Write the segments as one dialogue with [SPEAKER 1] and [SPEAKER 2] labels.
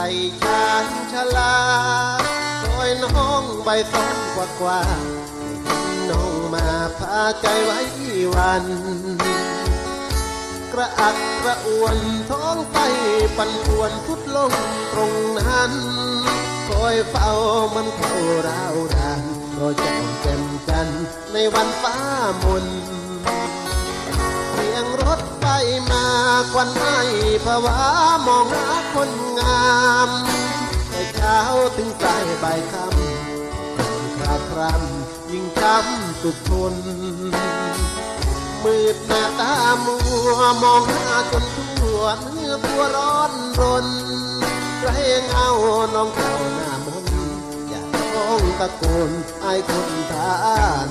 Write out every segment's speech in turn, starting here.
[SPEAKER 1] ใส่ชานชาลาโดยน้องใบสองกว่ากว่าน้องมาพาใจไว้วัน กระอักกระอ่วนท้องไตปั่นป่วนทุดลงตรงนั้นคอยเฝ้ามันเข้าราวรานรอเจ้าแจ่มจันในวันฟ้ามนเสียงรถไฟมา ควันไอภาวามองหาคนงามแต่เช้าถึงสายบ่ายค่ำคราครำยิ่งช้ำสุดทนมืดหน้าตามัวมองหาจนทั่วเนื้อตัวร้อนรนไรเงาน้องเขาหน้ามนอยากร้องตะโกนไอ้คนทาน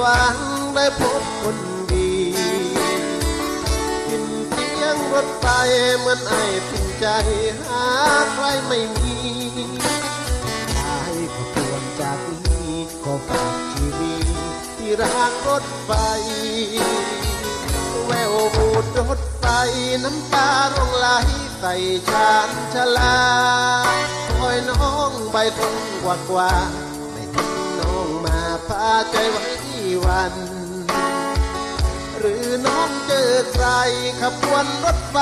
[SPEAKER 1] หวังได้พบคนดีกินเสียงรถไฟเหมือนไอ้ปิ่นใจหาใครไม่มีตายขบวนจากนี้ขอฝากชีวิตที่รางรถไฟแววบูดรถไฟน้ำตาร่องไหลใส่ชานชลาคอยน้องใบทงกว่ากว่าไม่ทิ้งน้องมาพาใจไว้ วัน หรือน้องเจอใครขบวนรถไฟ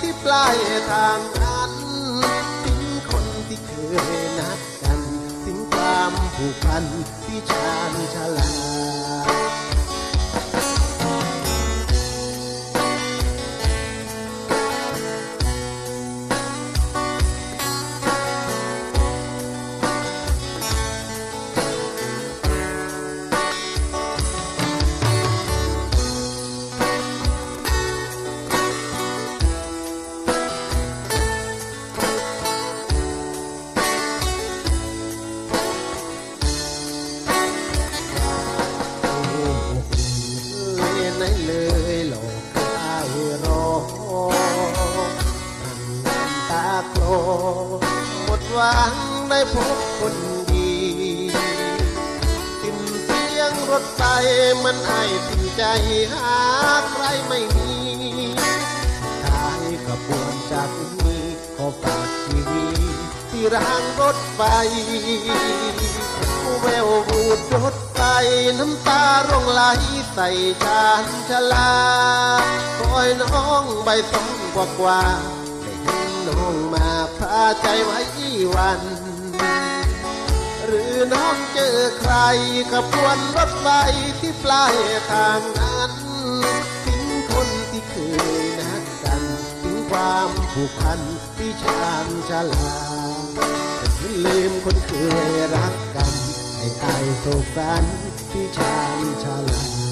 [SPEAKER 1] ที่ปลายทางนั้นถึงคนที่เคยนัดกันสิ่งความผูกพันที่ชานชาลา ได้พบคนดีสิ้นเสียงรถไฟมันไอสิ้นใจหาใครไม่มีทายขบวนจากนี้ขอฝากชีวิตที่รางรถไฟแววบูดรถไฟน้ำตาร่องไหลใส่ชานชาลาคอยน้องใบสองกว่ากว่าได้เห็นน้องมาพาใจไว้วัน น้องเจอใครขบวนรถไฟที่ปลายทางนั้นทิ้งคนที่เคยนัดกันทิ้งความผูกพันที่ชานชาลาลืมคนเคยรักกัน ให้อายโศกสันที่ชานชาลา